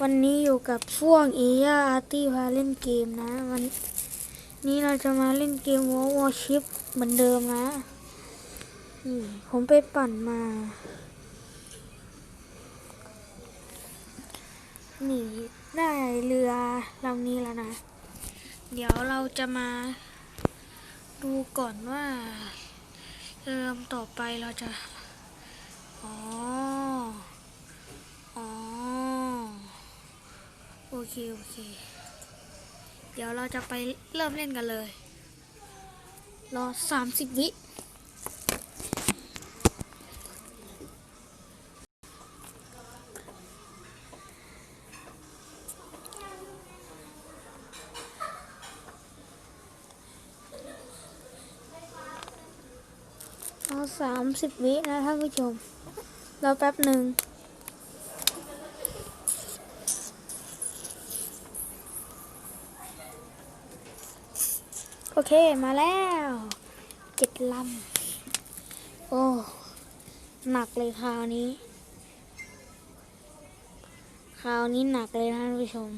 วันนี้อยู่กับช่วงเอียอาร์ตี้พาเล่นเกมนะ วันนี้เราจะมาเล่นเกมวอลวอชิปเหมือนเดิมนะนี่ผมไปปั่นมา นี่ได้เรือลำนี้แล้วนะ เดี๋ยวเราจะมาดูก่อนว่าเรือลำต่อไปเราจะ อ๋อ อ๋อ โอเค โอเค เดี๋ยวเราจะไปเริ่มเล่นกันเลย รอสามสิบวิรอสามสิบวินะท่านผู้ชม รอแป๊บหนึ่ง เคมาแล้วเจ็ดลำ โอ้ หนักเลยคราวนี้ คราวนี้หนักเลยท่านผู้ชม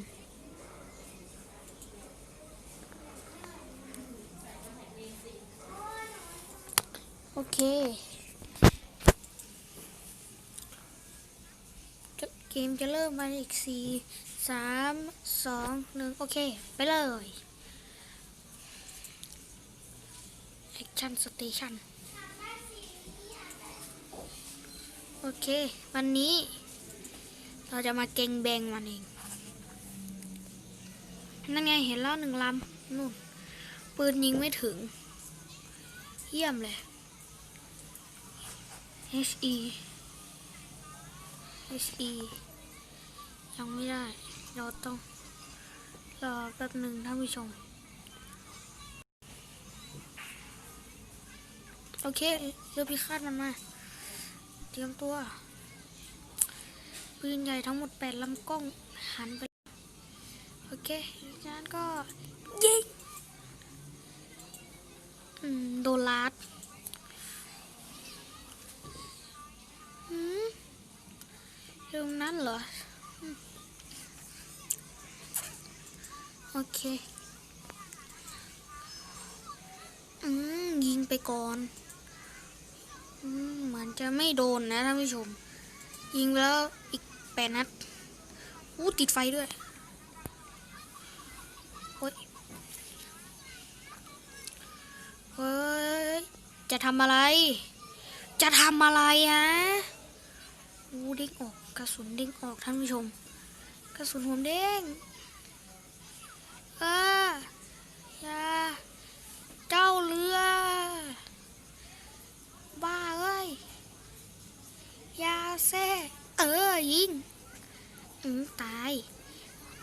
โอเคจเกมจะเริ่มมาอีกสี่สามสองหนึ่งโอเค ไปเลย แอค ชันสเตชันโอเค วันนี้ เราจะมาเก่งแบงมันเองนั่นไงเห็นแล้วหนึ่งลำนู่นปืนยิงไม่ถึง เยี่ยมเลย HE HE ยังไม่ได้ เราต้องรอแป๊บหนึ่งท่านผู้ชม โอเคเรือพิฆาตมันมา เตรียมตัว ปืนใหญ่ทั้งหมดแปดลำกล้องหันไป โอเคจากนั้นก็ยิงโดนลัดอืมตรงนั้นเหรอ โอเค อืม ยิงไปก่อน เหมือนจะไม่โดนนะท่านผู้ชม ยิงไปแล้วอีกแปดนัดอู้ติดไฟด้วยโอ้ยเฮ้ย จะทำอะไร จะทำอะไรฮะอู้เด้งออกกระสุนเด้งออกท่านผู้ชม กระสุนผมเด้งเอออย่าเจ้าเรือ บ้าเอ้ยอยา แซ่เออยิงอืมตาย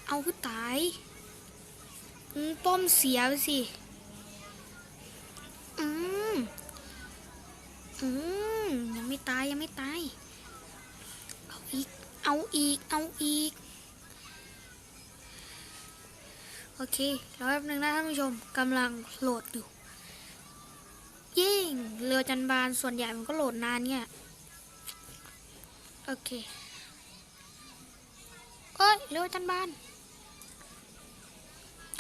เอาคือตายอืมป้อมเสียไปสิอืมอืมยังไม่ตายยังไม่ตาย เอาอีก เอาอีก เอาอีก โอเครอแป๊บนึงนะท่านผู้ชมกำลังโหลดอยู่ยิ่งเรือจันบานส่วนใหญ่มันก็โหลดนานเนี่ย อเคเอ้ยเรือจันบาน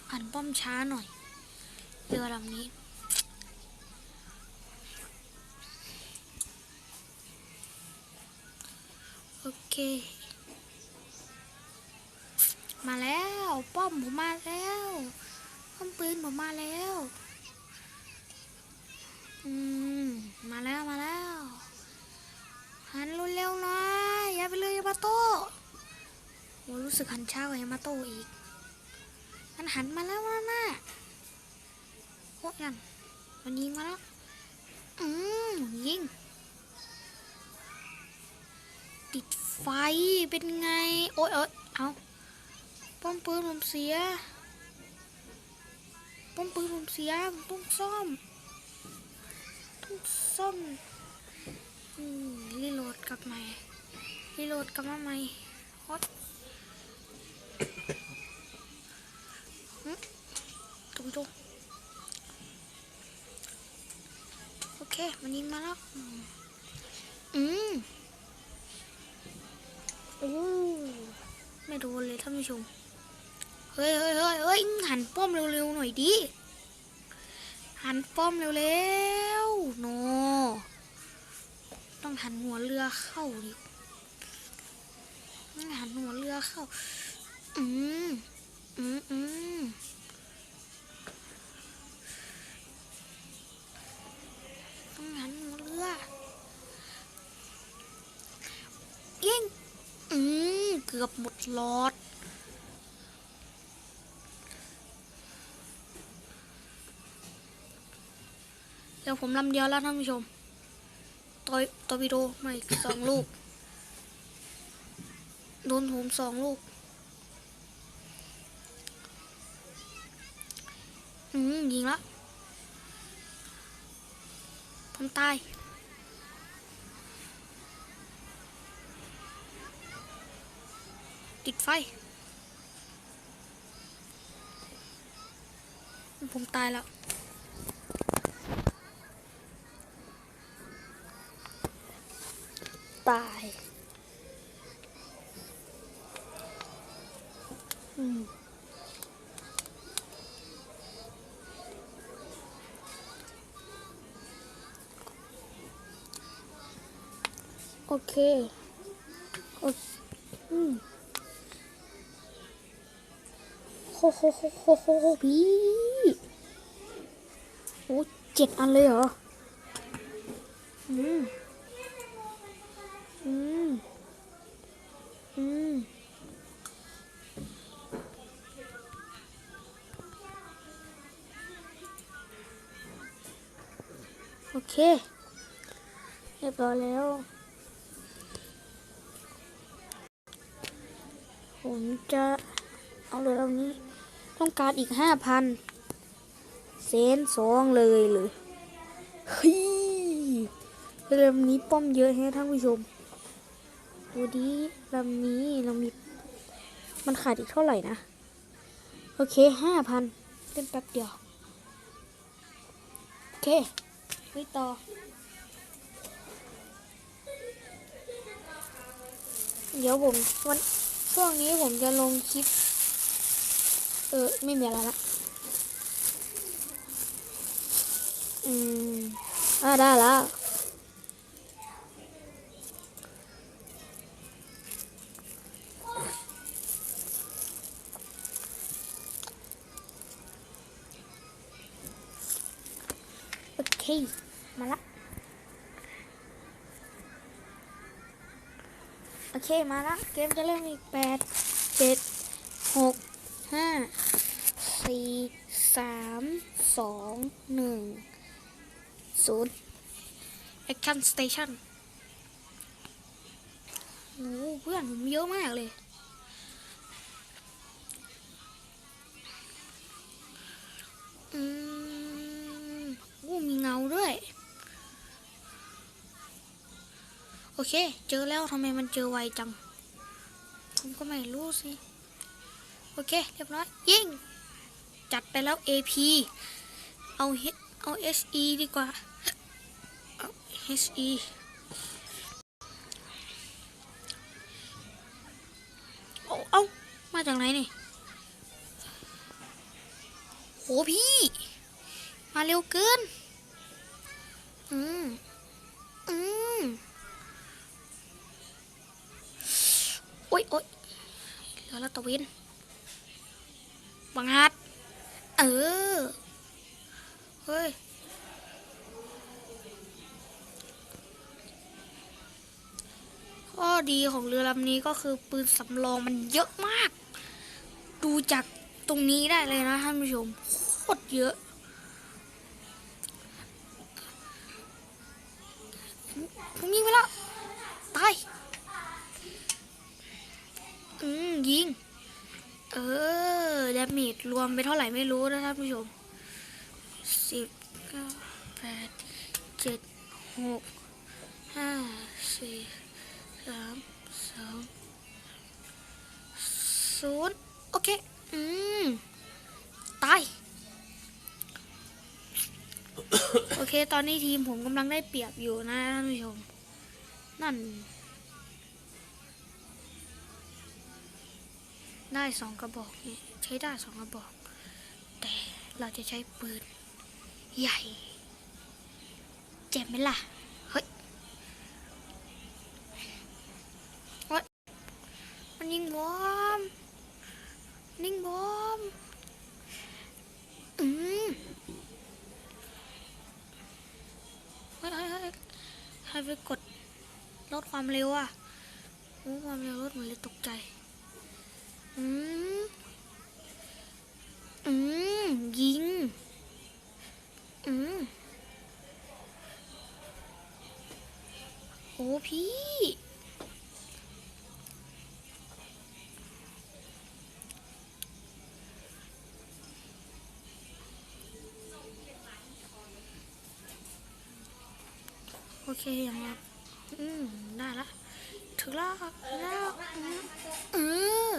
อ่านป้อมช้าหน่อยเรือลำนี้โอเค มาแล้วป้อมผมมาแล้วป้อมปืนผมมาแล้วอืมมาแล้วมาแล้วหันรุนเร็วหน่อย ย่าไปเลยยามาโต้โอ้รู้สึกหันเช้ากว่ายามาโต้อีก มันหันมาแล้วนะน่ะโอ้ยันมันยิงมาแล้ว อืมยิง ติดไฟเป็นไง โอ๊ยเอ้ยเอาป้อมปืนผมเสีย ป้อมปืนผมเสียผมต้องซ่อม ต้องซ่อมอืมรีโหลดกลับมา รีโหลดกลับมาใหม่ฮอตตุ้มตุ้มโอเค มันยิงมาแล้ว อืมโอ้ไม่โดนเลยท่านผู้ชม เฮ้ยเฮ้ยเฮ้ยเฮ้ยหันป้อมเร็วๆหน่อยดิ หันป้อมเร็วๆ โน ต้องหันหัวเรือเข้าดิ หันหัวเรือเข้า อืม อืมอืมงหันหัวเรือ ยิง อืม เกือบหมดหลอดเดี๋ยวผมลำเดียวแล้วท่านผู้ชมตอยตอร์ปิโดมาอีกสองลูก โดนผมสองลูก อืมยิงละ ผมตายติดไฟ ผมตายแล้ว ตาย โอเคโออืมโคโคโคโคโคพี่โอ้เจ็ดอันเลยเหรอ จะเอาเลยเอานี้ ต้องการอีกห้าพันเซนสองเลยเลยเฮ้ยเรือลำนี้ป้อมเยอะแฮะท่านผู้ชมดูดิลำนี้เรามีมันขาดอีกเท่าไหร่นะ โอเคห้าพันเล่นแป๊บเดียว โอเคไปต่อเดี๋ยวผมวัน ช่วงนี้ผมจะลงคลิป เออ ไม่มีอะไรละอืมอ่าได้แล้วโมาละเกมจะเริ่มอีกแปดเจ็ดหกห้าสี่สามสองหนึ่งศูนย์ Action Station โอ้เพื่อนผมเยอะมากเลย เค เจอแล้วทำไมมันเจอไวจัง ผมก็ไม่รู้สิ โอเค เรียบร้อย ยิง จัดไปแล้ว AP เอา H เอา SE ดีกว่าเอา HE เอาเอามาจากไหนนี่ โหพี่ มาเร็วเกิน อืม อืม โอ๊ยโอ๊ยเหลือแล้วตะวินบังฮัดเออ เฮ้ย ข้อดีของเรือลำนี้ก็คือปืนสำรองมันเยอะมาก ดูจากตรงนี้ได้เลยนะท่านผู้ชม โคตรเยอะผมยิงไปแล้ว ตาย ยิง เออดาเมจรวมไปเท่าไหร่ไม่รู้นะท่านผู้ชมสิบเก้าแปดเจ็ดหกห้าสี่สามสองศูนย์โอเค อืม ตาย โอเค ตอนนี้ทีมผมกำลังได้เปรียบอยู่นะท่านผู้ชม นั่น ได้สองกระบอกนี่ใช้ได้สองกระบอก แต่เราจะใช้ปืนใหญ่เจ็บไหมล่ะ เฮ้ยโอ๊ยมันยิงบอมนยิงบอมอืมเฮ้ยเฮ้ยเฮ้ยใครไปกดลดความเร็วอะโอ้ความเร็วลดหมดเลยตกใจ อืม อืม ยิง อืม โอ้พี่ โอเคอย่างละอืม ได้ละ ถึงแล้วครับแล้วอืม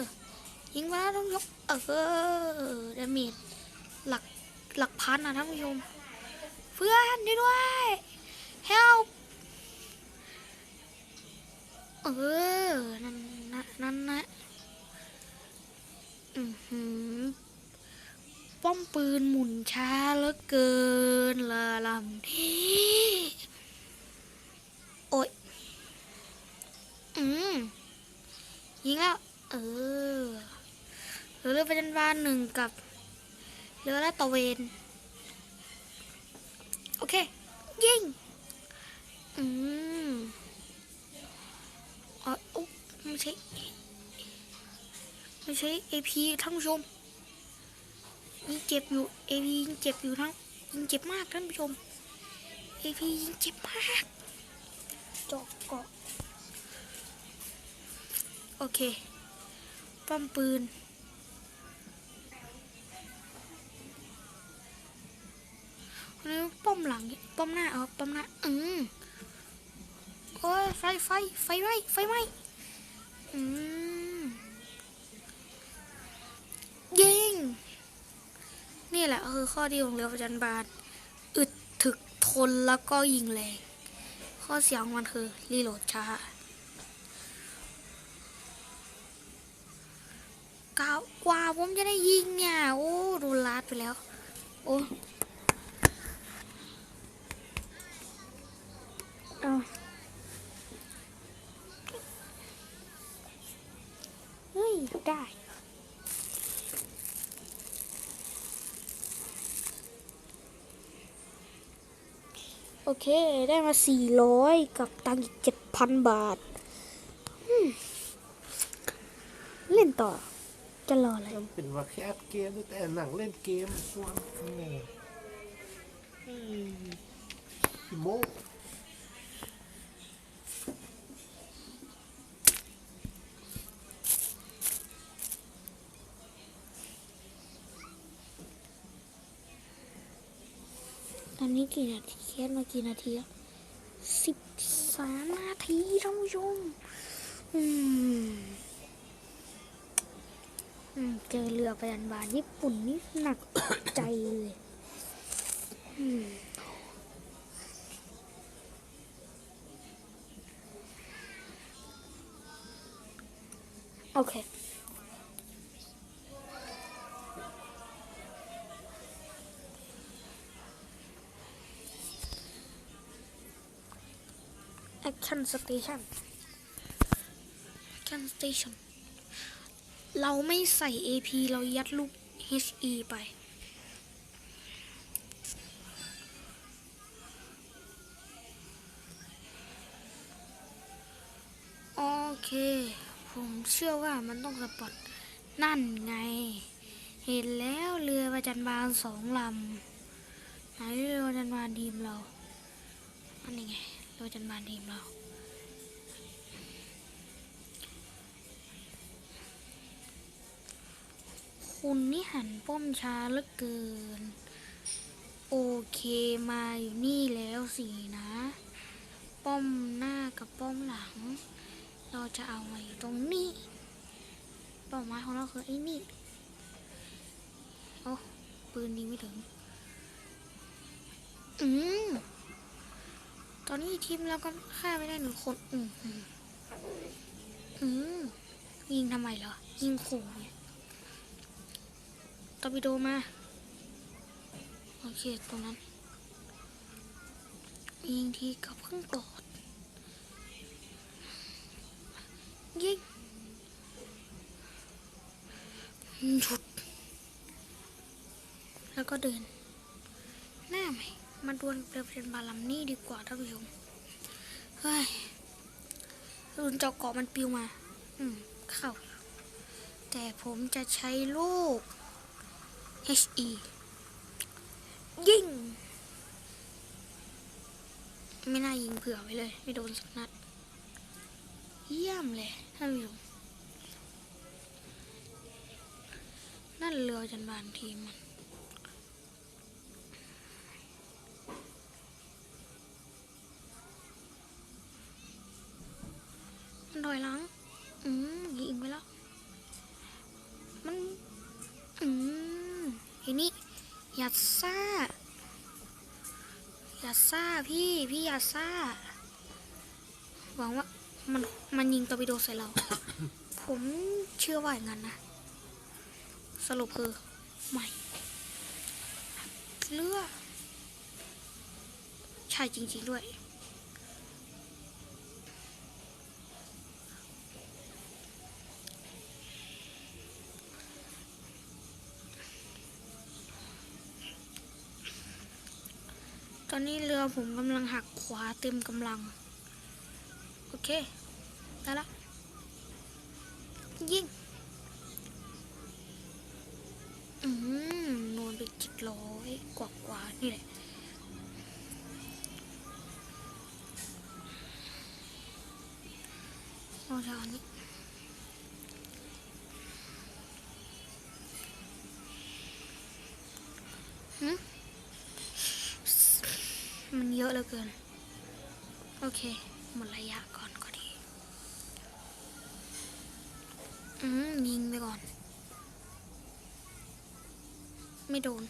ยิงมาแล้วต้องยกเออดาเมจหลักหลักพันนะท่านผู้ชมเพื่อนด้วยด้วย help เออ นั่นนะนั่นนะอือหือป้อมปืนหมุนช้าเหลือเกินละลำนี้โอ้ย อืมยิงแล้ว เออ อเรือประจันบานหนึ่งกับเรือลาดตะเวน โอเค ยิง อืมอ๋ออุ๊ไม่ใช่ ไม่ใช่ AP ท่านผู้ชมยิงเจ็บอยู่ AP ยิงเจ็บอยู่ทั้งยิงเจ็บมากท่านผู้ชม AP ยิงเจ็บมากจาะเกาะโอเค ป้อมปืน อันนี้ป้อมหลังป้อมหน้าเอาป้อมหน้าอืมโอ้ยไฟไฟไฟไหมไฟไหมอืมยิงนี่แหละคือข้อดีของเรือประจันบานอึดถึกทนแล้วก็ยิงแรงข้อเสียของมันคือรีโหลดช้ากาวกว่าผมจะได้ยิงเนี่ย โอ้ โดนลาดไปแล้ว โอ้ โอเค ได้มา 400 กับตังค์อีก 7,000 บาท เล่นต่อ จะรออะไรมันเป็นว่าแคสเกมแต่หนังเล่นเกมส่วนนี่อืมขี้โม อนนี้กี่นาทีแค่มากี่นาทีแล้วสิบสามนาทีท่านผู้ชมอืมเจอเรือประยันบานญี่ปุ่นนี่หนักใจเลยอืม โอค Action Station Action Station เราไม่ใส่ AP เรายัดลูก HE ไป โอเค ผมเชื่อว่ามันต้องสปอต นั่นไง เห็นแล้วเรือประจันบานสองลำ ไหนเรือประจันบานทีมเรา อันนี้ไง เรือประจันบานทีมเราคุณนี่หันป้อมช้าเหลือเกิน โอเคมาอยู่นี่แล้วสินะ ป้อมหน้ากับป้อมหลัง เราจะเอามาอยู่ตรงนี้เป้าหมายของเราคือไอ้นี่โอ้ปืนยิงไม่ถึง อืม ตอนนี้ทีมเราก็ฆ่าไม่ได้หนึ่งคน อืมอืมยิงทำไมเหรอ ยิงขู่เนี่ยตอร์ปิโดมา โอเค ตรงนั้น ยิงทีกับเครื่องกรธยิงหยุด แล้วก็เดิน หน้าไหม มาดวลเปลวเพลินบาลัมนี่ดีกว่าท่านผู้ชมเฮ้ยรุนเจาะเกาะมันปิวมา อืม เข้า แต่ผมจะใช้ลูก HE ยิง ไม่น่ายิงเผื่อไว้เลย ไม่โดนสักนัด เยี่ยมเลยท่านผู้ชมนั่นเรือจันบานทีมมัน มันถ อยหลัง อืมยิงไปแล้ว มัน อืมไอ้นี่อย่าซ่าอย่าซ่าพี่ พี่อย่าซ่า หวังว่ามัน มันยิงตอร์ปิโดใส่เรา ผมเชื่อว่าอย่างนั้นนะ สรุปคือไม่เลือใช่จริง ๆ ด้วย อนนี้เรือผมกำลังหักขวาเต็มกำลัง โอเค ได้ละ ยิง อืมนวลไปเจิตร้อยกว่ากว่านี่แหละเอาจากอันนี้หืม อะเหลือเกิน โอเค หมดระยะก่อนก็ดี อืมยิงไปก่อน ไม่โดน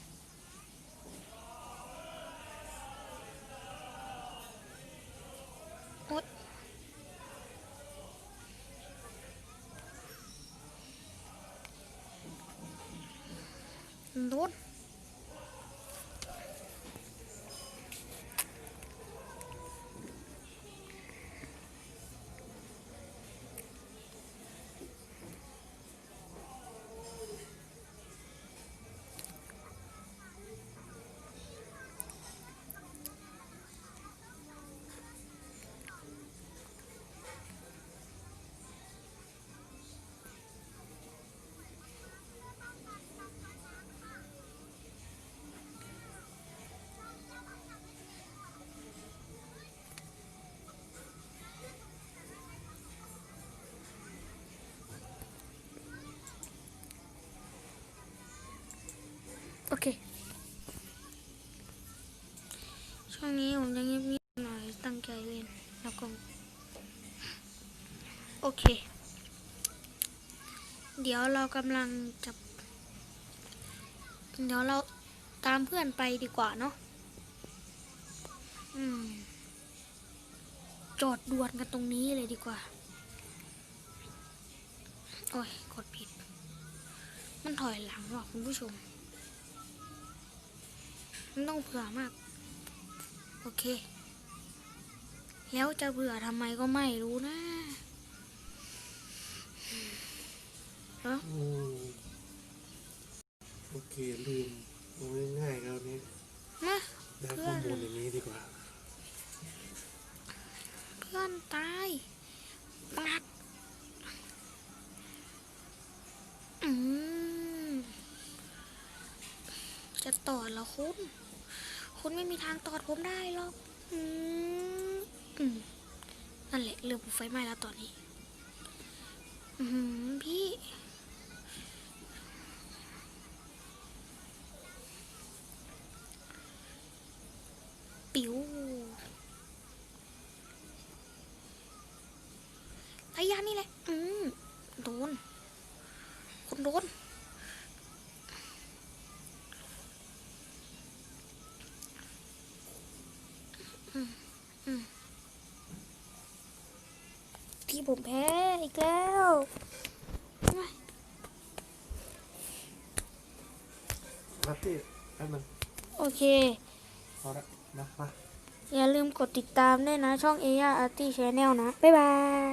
โอเค ช่วงนี้ผมจะเงียบๆหน่อยตั้งใจเล่นแล้วก็โอเค เดี๋ยวเรากำลังจะเดี๋ยวเราตามเพื่อนไปดีกว่าเนาะอืม จอดดวลกันตรงนี้เลยดีกว่า โอ้ย กดผิด มันถอยหลังว่ะคุณผู้ชม มันต้องเผื่อมาก โอเค แล้วจะเบื่อทำไมก็ไม่รู้นะอืมโอเคลืมเอาง่ายๆแล้วนี้มาได้ข้อมูลอย่างนี้ดีกว่า เพื่อนตายปัดอืมจะตอดเหรอคุณ คุณไม่มีทางตอดผมได้หรอกอืมอืมนั่นแหละเรือผมไฟไหม้แล้วตอนนี้ อืมพี่ปิวระยะนี่แหละ อืม โดน คนโดน ผมแพ้อีกแล้วเฮ้ยนัตตี้แป๊บนึงโอเค พอละนะมา อย่าลืมกดติดตามด้วยนะ ช่องเอ a าอาร์ตี้ชแนลนะ บ๊ายบาย